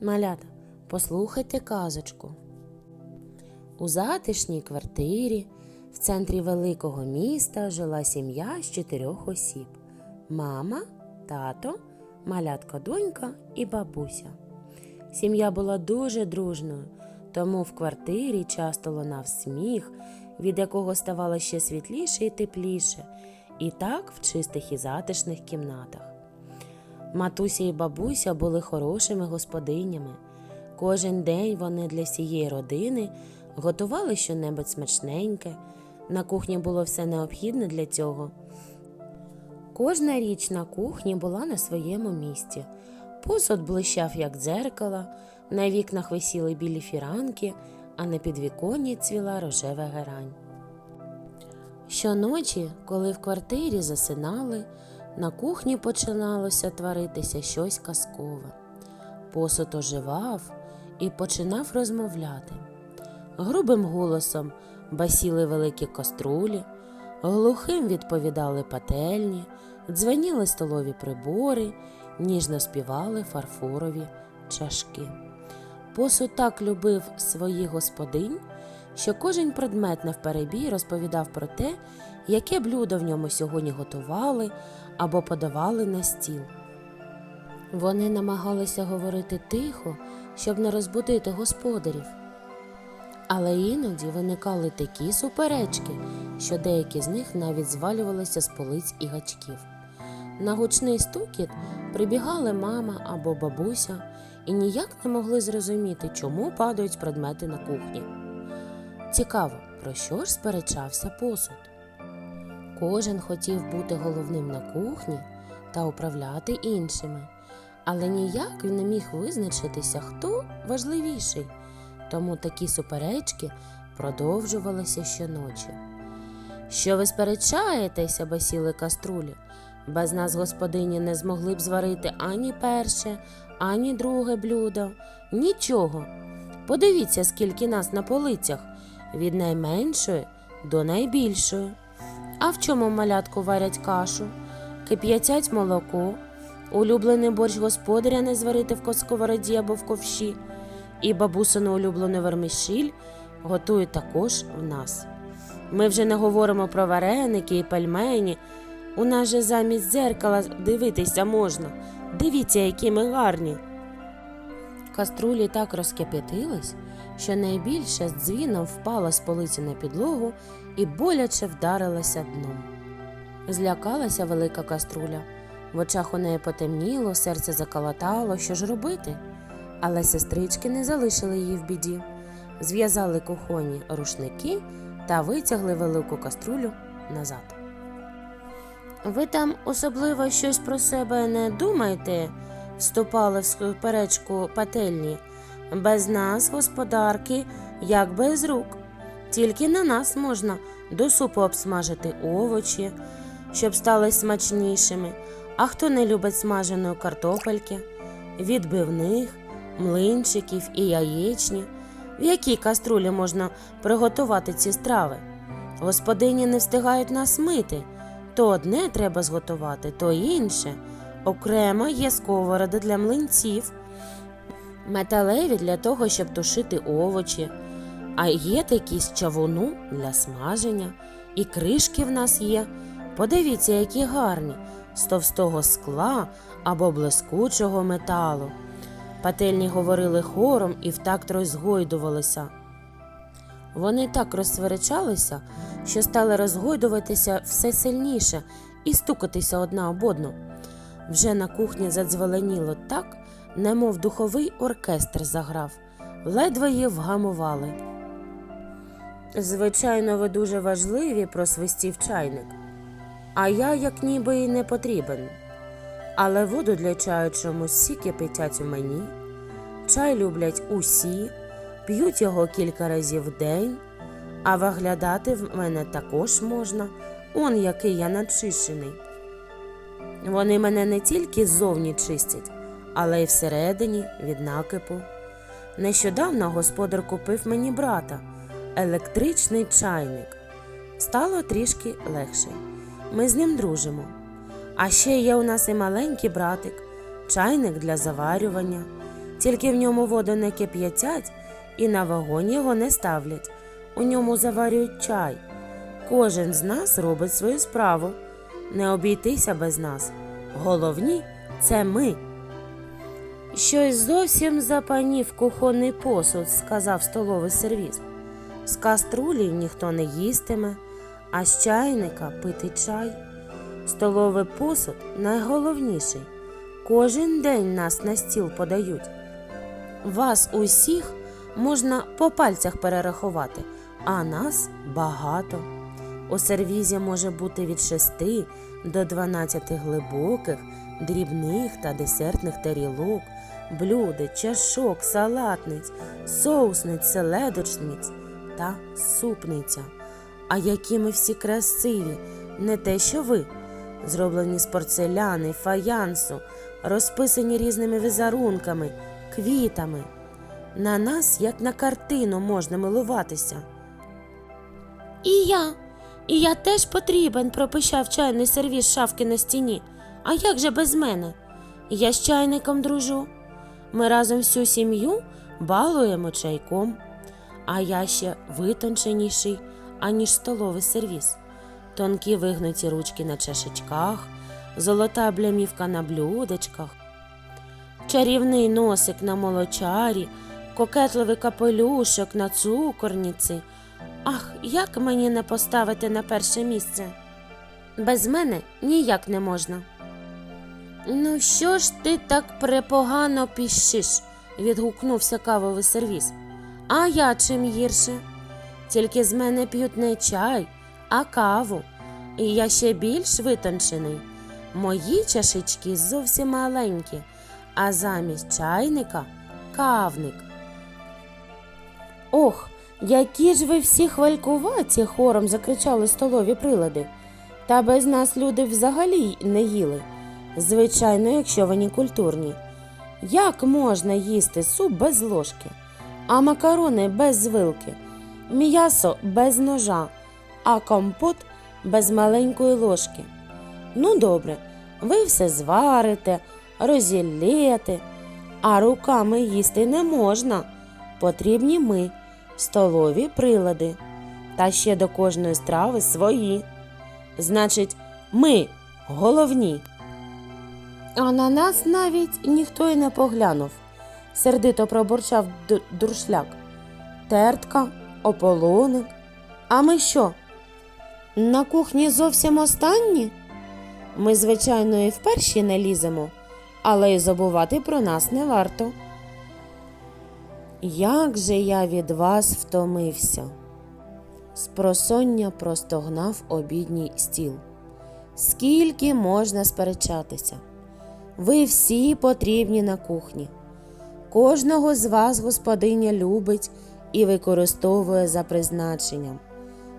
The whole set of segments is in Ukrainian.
Малята, послухайте казочку. У затишній квартирі в центрі великого міста жила сім'я з чотирьох осіб: мама, тато, малятка донька і бабуся. Сім'я була дуже дружною, тому в квартирі часто лунав сміх, від якого ставало ще світліше і тепліше, і так в чистих і затишних кімнатах. Матуся і бабуся були хорошими господинями. Кожен день вони для всієї родини готували щонебудь смачненьке. На кухні було все необхідне для цього. Кожна річ на кухні була на своєму місці. Посуд блищав, як дзеркало, на вікнах висіли білі фіранки, а на підвіконні цвіла рожева герань. Щоночі, коли в квартирі засинали, на кухні починалося творитися щось казкове. Посуд оживав і починав розмовляти. Грубим голосом басіли великі каструлі, глухим відповідали пательні, дзвеніли столові прибори, ніжно співали фарфорові чашки. Посуд так любив своїх господинь, що кожен предмет навперебій розповідав про те, яке блюдо в ньому сьогодні готували або подавали на стіл. Вони намагалися говорити тихо, щоб не розбудити господарів. Але іноді виникали такі суперечки, що деякі з них навіть звалювалися з полиць і гачків. На гучний стукіт прибігали мама або бабуся і ніяк не могли зрозуміти, чому падають предмети на кухні. Цікаво, про що ж сперечався посуд? Кожен хотів бути головним на кухні та управляти іншими, але ніяк він не міг визначитися, хто важливіший, тому такі суперечки продовжувалися щоночі. Що ви сперечаєтеся, басіли каструлі? Без нас господині не змогли б зварити ані перше, ані друге блюдо, нічого. Подивіться, скільки нас на полицях, від найменшої до найбільшої. А в чому малятку варять кашу, кип'ятять молоко, улюблений борщ господаря не зварити в сковороді або в ковші, і бабусину улюблену вермішіль готують також в нас. Ми вже не говоримо про вареники і пельмені. У нас же замість дзеркала дивитися можна. Дивіться, які ми гарні. Каструлі так розкип'ятились, що найбільше з дзвіном впала з полиці на підлогу і боляче вдарилася дном. Злякалася велика каструля. В очах у неї потемніло, серце заколотало, що ж робити. Але сестрички не залишили її в біді. Зв'язали кухонні рушники та витягли велику каструлю назад. Ви там особливо щось про себе не думаєте? вступали в суперечку пательні. Без нас, господарки, як без рук. Тільки на нас можна до супу обсмажити овочі, щоб стали смачнішими. А хто не любить смаженої картопельки, відбивних, млинчиків і яєчні, в якій каструлі можна приготувати ці страви? Господині не встигають нас мити. То одне треба зготувати, то інше. Окремо є сковороди для млинців, металеві для того, щоб тушити овочі, а є такі з чавуну для смаження, і кришки в нас є. Подивіться, які гарні, з товстого скла або блискучого металу. Пательні говорили хором і в такт розгойдувалися. Вони так розсверечалися, що стали розгойдуватися все сильніше і стукатися одна об одну. Вже на кухні задзвеленіло так, немов духовий оркестр заграв, ледве її вгамували. Звичайно, ви дуже важливі, просвистів чайник, а я як ніби й не потрібен. Але воду для чаю чомусь всі кипятять у мені. Чай люблять усі, п'ють його кілька разів в день, а виглядати в мене також можна, он який я начищений. Вони мене не тільки ззовні чистять, але й всередині від накипу. Нещодавно господар купив мені брата, електричний чайник. Стало трішки легше. Ми з ним дружимо. А ще є у нас і маленький братик, чайник для заварювання. Тільки в ньому воду не кип'ятять і на вогонь його не ставлять. У ньому заварюють чай. Кожен з нас робить свою справу. Не обійтися без нас. Головні це ми. Щось зовсім запанів кухонний посуд, сказав столовий сервіс. З каструлі ніхто не їстиме, а з чайника пити чай. Столовий посуд найголовніший. Кожен день нас на стіл подають. Вас усіх можна по пальцях перерахувати, а нас багато. У сервізі може бути від 6 до 12 глибоких, дрібних та десертних тарілок, блюди, чашок, салатниць, соусниць, селедочниць та супниця. А які ми всі красиві, не те, що ви, зроблені з порцеляни, фаянсу, розписані різними візерунками, квітами. На нас, як на картину, можна милуватися. І я, і я теж потрібен, пропищав чайний сервіс шафки на стіні. А як же без мене? Я з чайником дружу. Ми разом всю сім'ю балуємо чайком, а я ще витонченіший, аніж столовий сервіс. Тонкі вигнуті ручки на чашечках, золота блямівка на блюдечках, чарівний носик на молочарі, кокетливий капелюшок на цукорниці. Ах, як мені не поставити на перше місце? Без мене ніяк не можна. Ну, що ж ти так препогано піщиш? відгукнувся кавовий сервіс. А я чим гірше? Тільки з мене п'ють не чай, а каву. І я ще більш витончений. Мої чашечки зовсім маленькі, а замість чайника кавник. Ох, які ж ви всі хвалькуваті, хором закричали столові прилади. Та без нас люди взагалі не їли. Звичайно, якщо вони культурні. Як можна їсти суп без ложки, а макарони без вилки, м'ясо без ножа, а компот без маленької ложки? Ну, добре, ви все зварите, розіллєте, а руками їсти не можна. Потрібні ми, столові прилади, та ще до кожної страви свої. Значить, ми головні. А на нас навіть ніхто й не поглянув. Сердито пробурчав дуршляк. Тертка, ополоник. А ми що? На кухні зовсім останні? Ми, звичайно, і вперші не ліземо, але й забувати про нас не варто. Як же я від вас втомився? Спросоння простогнав обідній стіл. Скільки можна сперечатися? Ви всі потрібні на кухні. Кожного з вас господиня любить і використовує за призначенням.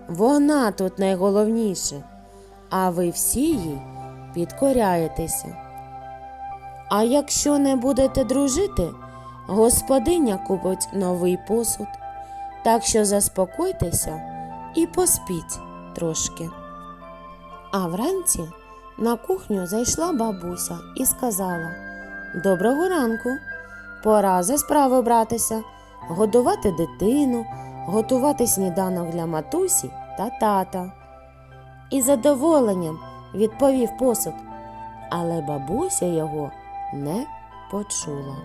Вона тут найголовніше, а ви всі їй підкоряєтеся. А якщо не будете дружити, господиня купить новий посуд. Так що заспокойтеся і поспіть трошки. А вранці на кухню зайшла бабуся і сказала Доброго ранку, пора за справу братися, годувати дитину, готувати сніданок для матусі та тата. І задоволенням відповів посуд, але бабуся його не почула.